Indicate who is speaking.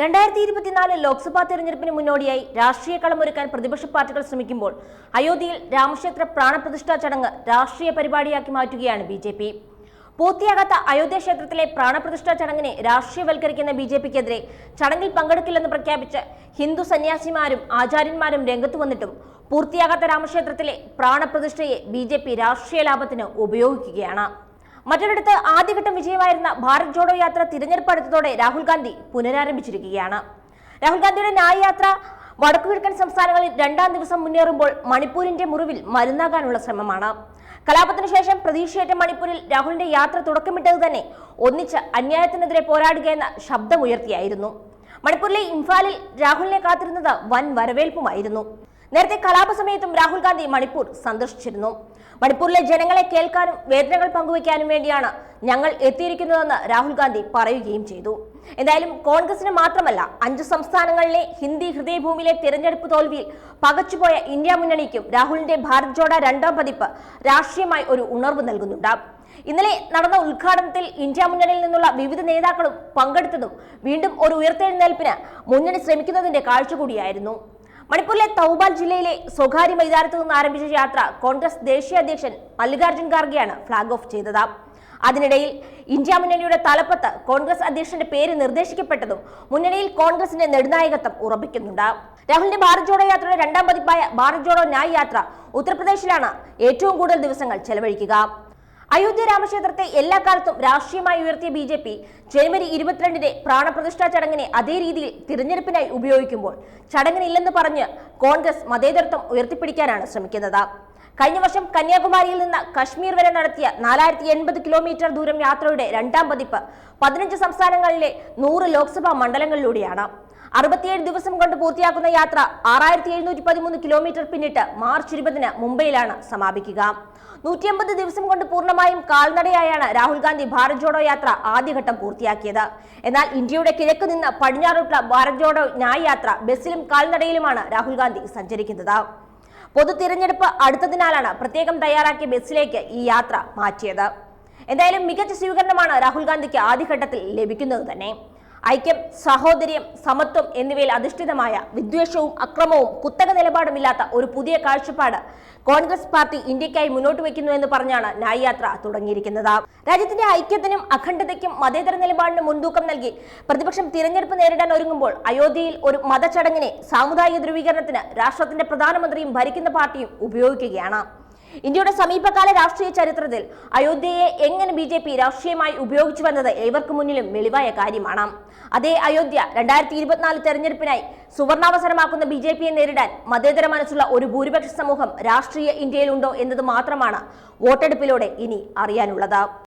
Speaker 1: രണ്ടായിരത്തി ഇരുപത്തിനാല് ലോക്സഭാ തെരഞ്ഞെടുപ്പിന് മുന്നോടിയായി രാഷ്ട്രീയ കളമൊരുക്കാൻ പ്രതിപക്ഷ പാർട്ടികൾ ശ്രമിക്കുമ്പോൾ അയോധ്യയിൽ രാമക്ഷേത്ര പ്രാണപ്രതിഷ്ഠാ ചടങ്ങ് രാഷ്ട്രീയ പരിപാടിയാക്കി മാറ്റുകയാണ് ബി ജെ പി. പൂർത്തിയാകാത്ത അയോധ്യ ക്ഷേത്രത്തിലെ പ്രാണപ്രതിഷ്ഠാ ചടങ്ങിനെ രാഷ്ട്രീയവൽക്കരിക്കുന്ന ബി ജെ പിക്കെതിരെ ചടങ്ങിൽ പങ്കെടുക്കില്ലെന്ന് പ്രഖ്യാപിച്ച് ഹിന്ദു സന്യാസിമാരും ആചാര്യന്മാരും രംഗത്ത് വന്നിട്ടും പൂർത്തിയാകാത്ത രാമക്ഷേത്രത്തിലെ പ്രാണപ്രതിഷ്ഠയെ ബി ജെ പി രാഷ്ട്രീയ ലാഭത്തിന് ഉപയോഗിക്കുകയാണ്. മറ്റൊരിടത്ത് ആദ്യഘട്ടം വിജയമായിരുന്ന ഭാരത് ജോഡോ യാത്ര തിരഞ്ഞെടുപ്പ് അടുത്തതോടെ രാഹുൽ ഗാന്ധി പുനരാരംഭിച്ചിരിക്കുകയാണ്. രാഹുൽ ഗാന്ധിയുടെ ന്യായ യാത്ര വടക്കുകിഴക്കൻ സംസ്ഥാനങ്ങളിൽ രണ്ടാം ദിവസം മുന്നേറുമ്പോൾ മണിപ്പൂരിന്റെ മുറിവിൽ മരുന്നാകാനുള്ള ശ്രമമാണ്. കലാപത്തിനു ശേഷം പ്രതീക്ഷയേറ്റ മണിപ്പൂരിൽ രാഹുലിന്റെ യാത്ര തുടക്കമിട്ടത് തന്നെ ഒന്നിച്ച് അന്യായത്തിനെതിരെ പോരാടുക എന്ന ശബ്ദമുയർത്തിയായിരുന്നു. മണിപ്പൂരിലെ ഇംഫാലിൽ രാഹുലിനെ കാത്തിരുന്നത് വൻ വരവേൽപ്പുമായിരുന്നു. നേരത്തെ കലാപ സമയത്തും രാഹുൽ ഗാന്ധി മണിപ്പൂർ സന്ദർശിച്ചിരുന്നു. മണിപ്പൂരിലെ ജനങ്ങളെ കേൾക്കാനും വേദനകൾ പങ്കുവയ്ക്കാനും വേണ്ടിയാണ് ഞങ്ങൾ എത്തിയിരിക്കുന്നതെന്ന് രാഹുൽ ഗാന്ധി പറയുകയും ചെയ്തു. എന്തായാലും കോൺഗ്രസിന് മാത്രമല്ല അഞ്ച് സംസ്ഥാനങ്ങളിലെ ഹിന്ദി ഹൃദയഭൂമിയിലെ തിരഞ്ഞെടുപ്പ് തോൽവിയിൽ പകച്ചുപോയ ഇന്ത്യ മുന്നണിക്കും രാഹുലിന്റെ ഭാരത് ജോഡ രണ്ടാം പതിപ്പ് രാഷ്ട്രീയമായി ഒരു ഉണർവ് നൽകുന്നുണ്ട്. ഇന്നലെ നടന്ന ഉദ്ഘാടനത്തിൽ ഇന്ത്യ മുന്നണിയിൽ നിന്നുള്ള വിവിധ നേതാക്കളും പങ്കെടുത്തതും വീണ്ടും ഒരു ഉയർത്തെഴുന്നേൽപ്പിന് മുന്നണി ശ്രമിക്കുന്നതിന്റെ കാഴ്ച കൂടിയായിരുന്നു. മണിപ്പൂരിലെ തൗബാൽ ജില്ലയിലെ സ്വകാര്യ മൈതാനത്ത് നിന്ന് ആരംഭിച്ച യാത്ര കോൺഗ്രസ് ദേശീയ അധ്യക്ഷൻ മല്ലികാർജുൻ ഖാർഗെയാണ് ഫ്ളാഗ് ഓഫ് ചെയ്തത്. അതിനിടയിൽ ഇന്ത്യ മുന്നണിയുടെ തലപ്പത്ത് കോൺഗ്രസ് അധ്യക്ഷന്റെ പേര് നിർദ്ദേശിക്കപ്പെട്ടതും മുന്നണിയിൽ കോൺഗ്രസിന്റെ നെടുനായകത്വം ഉറപ്പിക്കുന്നുണ്ട്. രാഹുലിന്റെ ഭാരത് ജോഡോ യാത്രയുടെ രണ്ടാം പതിപ്പായ ഭാരത് ജോഡോ ന്യായ് യാത്ര ഉത്തർപ്രദേശിലാണ് ഏറ്റവും കൂടുതൽ ദിവസങ്ങൾ ചെലവഴിക്കുക. അയോധ്യ രാമക്ഷേത്രത്തെ എല്ലാ കാലത്തും രാഷ്ട്രീയമായി ഉയർത്തിയ ബി ജെ പി ജനുവരി ഇരുപത്തിരണ്ടിന്റെ പ്രാണപ്രതിഷ്ഠാ ചടങ്ങിനെ അതേ രീതിയിൽ തിരഞ്ഞെടുപ്പിനായി ഉപയോഗിക്കുമ്പോൾ ചടങ്ങിനില്ലെന്ന് പറഞ്ഞ് കോൺഗ്രസ് മതേതരത്വം ഉയർത്തിപ്പിടിക്കാനാണ് ശ്രമിക്കുന്നത്. കഴിഞ്ഞ വർഷം കന്യാകുമാരിയിൽ നിന്ന് കശ്മീർ വരെ നടത്തിയ നാലായിരത്തി എൺപത് കിലോമീറ്റർ ദൂരം യാത്രയുടെ രണ്ടാം പതിപ്പ് പതിനഞ്ച് സംസ്ഥാനങ്ങളിലെ നൂറ് ലോക്സഭാ മണ്ഡലങ്ങളിലൂടെയാണ്. അറുപത്തിയേഴ് ദിവസം കൊണ്ട് പൂർത്തിയാക്കുന്ന യാത്ര ആറായിരത്തി എഴുന്നൂറ്റി പതിമൂന്ന് കിലോമീറ്റർ പിന്നിട്ട് മാർച്ച് ഇരുപതിന് മുംബൈയിലാണ് സമാപിക്കുക. നൂറ്റിയമ്പത് ദിവസം കൊണ്ട് പൂർണമായും കാൽനടയായാണ് രാഹുൽ ഗാന്ധി ഭാരത് ജോഡോ യാത്ര ആദ്യഘട്ടം പൂർത്തിയാക്കിയത്. എന്നാൽ ഇന്ത്യയുടെ കിഴക്ക് നിന്ന് പടിഞ്ഞാറോട്ടുള്ള ഭാരത് ജോഡോ ന്യായ് യാത്ര ബസ്സിലും കാൽനടയിലുമാണ് രാഹുൽ ഗാന്ധി സഞ്ചരിക്കുന്നത്. പൊതു തിരഞ്ഞെടുപ്പ് അടുത്തതിനാലാണ് പ്രത്യേകം തയ്യാറാക്കിയ ബസ്സിലേക്ക് ഈ യാത്ര മാറ്റിയത്. എന്തായാലും മികച്ച സ്വീകരണമാണ് രാഹുൽ ഗാന്ധിക്ക് ആദ്യഘട്ടത്തിൽ ലഭിക്കുന്നത് തന്നെ. ഐക്യം സഹോദര്യം സമത്വം എന്നിവയിൽ അധിഷ്ഠിതമായ വിദ്വേഷവും അക്രമവും കുത്തക നിലപാടുമില്ലാത്ത ഒരു പുതിയ കാഴ്ചപ്പാട് കോൺഗ്രസ് പാർട്ടി ഇന്ത്യക്കായി മുന്നോട്ട് വയ്ക്കുന്നു എന്ന് പറഞ്ഞാണ് ന്യായയാത്ര തുടങ്ങിയിരിക്കുന്നത്. രാജ്യത്തിന്റെ ഐക്യത്തിനും അഖണ്ഡതയ്ക്കും മതേതര നിലപാടിനും മുൻതൂക്കം നൽകി പ്രതിപക്ഷം തിരഞ്ഞെടുപ്പ് നേരിടാൻ ഒരുങ്ങുമ്പോൾ അയോധ്യയിൽ ഒരു മതചടങ്ങിനെ സാമുദായിക ധ്രുവീകരണത്തിന് രാഷ്ട്രത്തിന്റെ പ്രധാനമന്ത്രിയും ഭരിക്കുന്ന പാർട്ടിയും ഉപയോഗിക്കുകയാണ്. ഇന്ത്യയുടെ സമീപകാല രാഷ്ട്രീയ ചരിത്രത്തിൽ അയോധ്യയെ എങ്ങനെ ബി ജെ പി രാഷ്ട്രീയമായി ഉപയോഗിച്ചു വന്നത് ഏവർക്ക് മുന്നിലും വെളിവായ കാര്യമാണ്. അതേ അയോധ്യ രണ്ടായിരത്തി ഇരുപത്തിനാല് തെരഞ്ഞെടുപ്പിനായി സുവർണാവസരമാക്കുന്ന ബി ജെ പിയെ നേരിടാൻ മതേതര മനസ്സുള്ള ഒരു ഭൂരിപക്ഷ സമൂഹം രാഷ്ട്രീയ ഇന്ത്യയിലുണ്ടോ എന്നത് മാത്രമാണ് വോട്ടെടുപ്പിലൂടെ ഇനി അറിയാനുള്ളത്.